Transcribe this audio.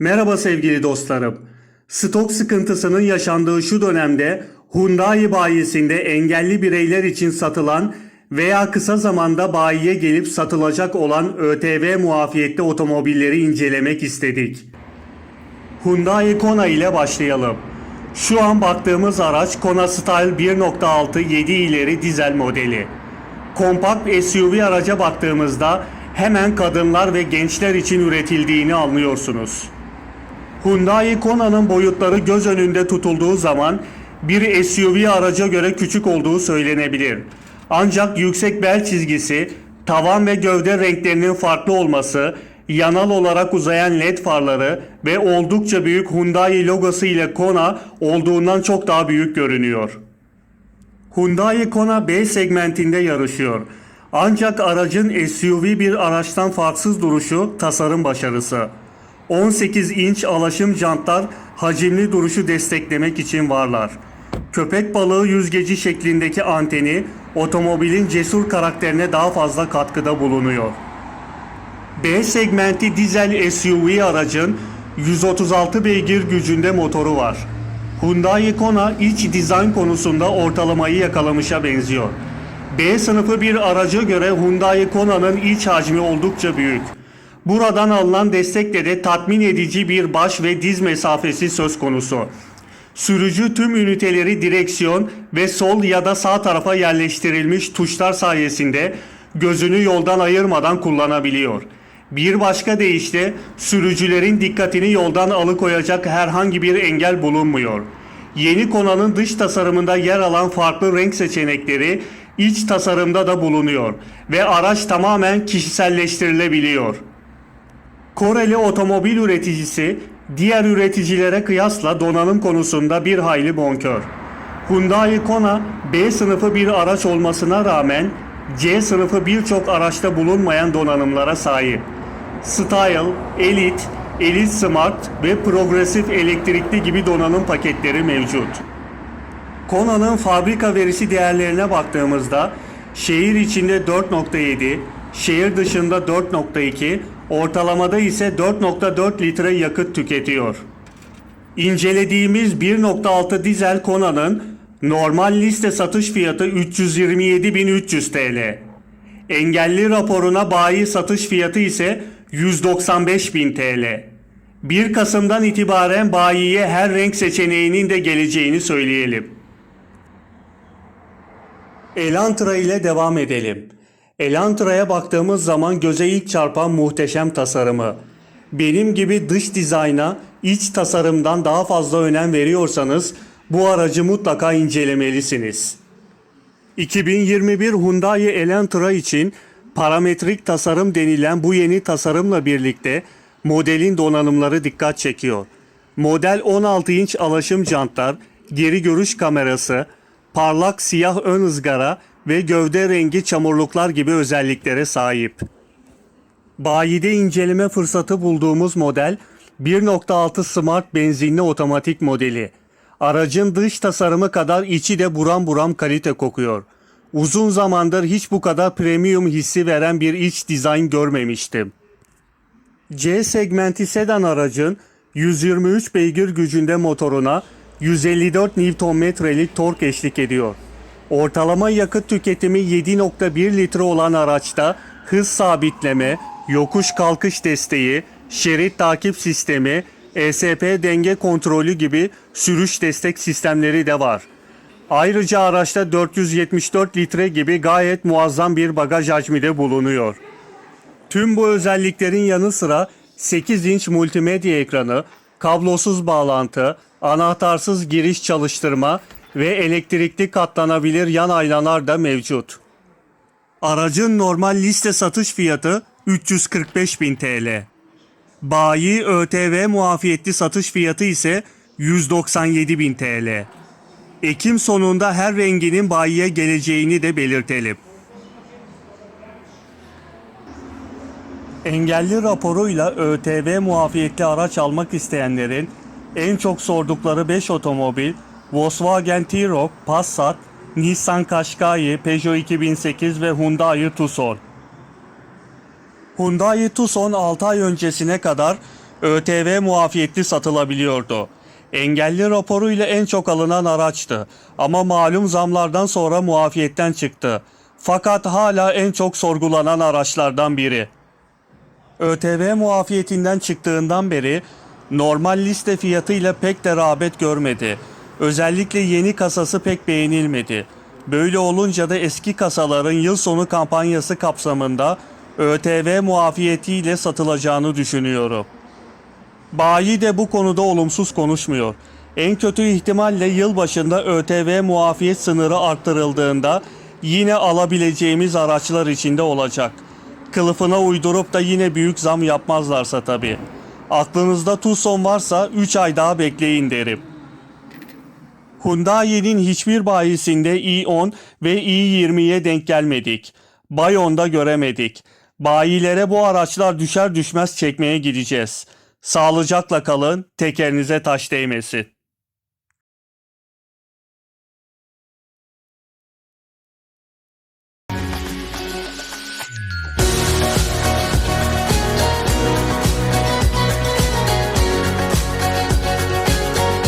Merhaba sevgili dostlarım. Stok sıkıntısının yaşandığı şu dönemde Hyundai bayisinde engelli bireyler için satılan veya kısa zamanda bayiye gelip satılacak olan ÖTV muafiyetli otomobilleri incelemek istedik. Hyundai Kona ile başlayalım. Şu an baktığımız araç Kona Style 1.6 7 ileri dizel modeli. Kompakt SUV araca baktığımızda hemen kadınlar ve gençler için üretildiğini anlıyorsunuz. Hyundai Kona'nın boyutları göz önünde tutulduğu zaman bir SUV araca göre küçük olduğu söylenebilir. Ancak yüksek bel çizgisi, tavan ve gövde renklerinin farklı olması, yanal olarak uzayan led farları ve oldukça büyük Hyundai logosu ile Kona olduğundan çok daha büyük görünüyor. Hyundai Kona B segmentinde yarışıyor. Ancak aracın SUV bir araçtan farksız duruşu tasarım başarısı. 18 inç alaşım jantlar hacimli duruşu desteklemek için varlar. Köpek balığı yüzgeci şeklindeki anteni otomobilin cesur karakterine daha fazla katkıda bulunuyor. B segmenti dizel SUV aracın 136 beygir gücünde motoru var. Hyundai Kona iç dizayn konusunda ortalamayı yakalamışa benziyor. B sınıfı bir araca göre Hyundai Kona'nın iç hacmi oldukça büyük. Buradan alınan destekle de tatmin edici bir baş ve diz mesafesi söz konusu. Sürücü tüm üniteleri direksiyon ve sol ya da sağ tarafa yerleştirilmiş tuşlar sayesinde gözünü yoldan ayırmadan kullanabiliyor. Bir başka deyişle sürücülerin dikkatini yoldan alıkoyacak herhangi bir engel bulunmuyor. Yeni Kona'nın dış tasarımında yer alan farklı renk seçenekleri iç tasarımda da bulunuyor ve araç tamamen kişiselleştirilebiliyor. Koreli otomobil üreticisi diğer üreticilere kıyasla donanım konusunda bir hayli bonkör. Hyundai Kona B sınıfı bir araç olmasına rağmen C sınıfı birçok araçta bulunmayan donanımlara sahip. Style, Elite, Elite Smart ve Progresif elektrikli gibi donanım paketleri mevcut. Kona'nın fabrika verisi değerlerine baktığımızda şehir içinde 4.7, şehir dışında 4.2, ortalamada ise 4.4 litre yakıt tüketiyor. İncelediğimiz 1.6 dizel Kona'nın normal liste satış fiyatı 327.300 TL. Engelli raporuna bayi satış fiyatı ise 195.000 TL. 1 Kasım'dan itibaren bayiye her renk seçeneğinin de geleceğini söyleyelim. Elantra ile devam edelim. Elantra'ya baktığımız zaman göze ilk çarpan muhteşem tasarımı. Benim gibi dış dizayna, iç tasarımdan daha fazla önem veriyorsanız bu aracı mutlaka incelemelisiniz. 2021 Hyundai Elantra için parametrik tasarım denilen bu yeni tasarımla birlikte modelin donanımları dikkat çekiyor. Model 16 inç alaşım jantlar, geri görüş kamerası, parlak siyah ön ızgara ve gövde rengi çamurluklar gibi özelliklere sahip. Bayide inceleme fırsatı bulduğumuz model 1.6 Smart benzinli otomatik modeli. Aracın dış tasarımı kadar içi de buram buram kalite kokuyor. Uzun zamandır hiç bu kadar premium hissi veren bir iç dizayn görmemiştim. C segmenti sedan aracın 123 beygir gücünde motoruna 154 Nm'lik tork eşlik ediyor. Ortalama yakıt tüketimi 7.1 litre olan araçta hız sabitleme, yokuş kalkış desteği, şerit takip sistemi, ESP denge kontrolü gibi sürüş destek sistemleri de var. Ayrıca araçta 474 litre gibi gayet muazzam bir bagaj hacmi de bulunuyor. Tüm bu özelliklerin yanı sıra 8 inç multimedya ekranı, kablosuz bağlantı, anahtarsız giriş çalıştırma ve elektrikli katlanabilir yan aynalar da mevcut. Aracın normal liste satış fiyatı 345.000 TL. Bayi ÖTV muafiyetli satış fiyatı ise 197.000 TL. Ekim sonunda her renginin bayiye geleceğini de belirtelim. Engelli raporuyla ÖTV muafiyetli araç almak isteyenlerin en çok sordukları 5 otomobil Volkswagen T-Roc, Passat, Nissan Qashqai, Peugeot 2008 ve Hyundai Tucson. Hyundai Tucson 6 ay öncesine kadar ÖTV muafiyetli satılabiliyordu. Engelli raporuyla en çok alınan araçtı ama malum zamlardan sonra muafiyetten çıktı. Fakat hala en çok sorgulanan araçlardan biri. ÖTV muafiyetinden çıktığından beri normal liste fiyatıyla pek de rağbet görmedi. Özellikle yeni kasası pek beğenilmedi. Böyle olunca da eski kasaların yıl sonu kampanyası kapsamında ÖTV muafiyetiyle satılacağını düşünüyorum. Bayi de bu konuda olumsuz konuşmuyor. En kötü ihtimalle yıl başında ÖTV muafiyet sınırı arttırıldığında yine alabileceğimiz araçlar içinde olacak. Kılıfına uydurup da yine büyük zam yapmazlarsa tabii. Aklınızda Tucson varsa 3 ay daha bekleyin derim. Hyundai'nin hiçbir bayisinde i10 ve i20'ye denk gelmedik. Bayon'da göremedik. Bayilere bu araçlar düşer düşmez çekmeye gideceğiz. Sağlıcakla kalın, tekerinize taş değmesin.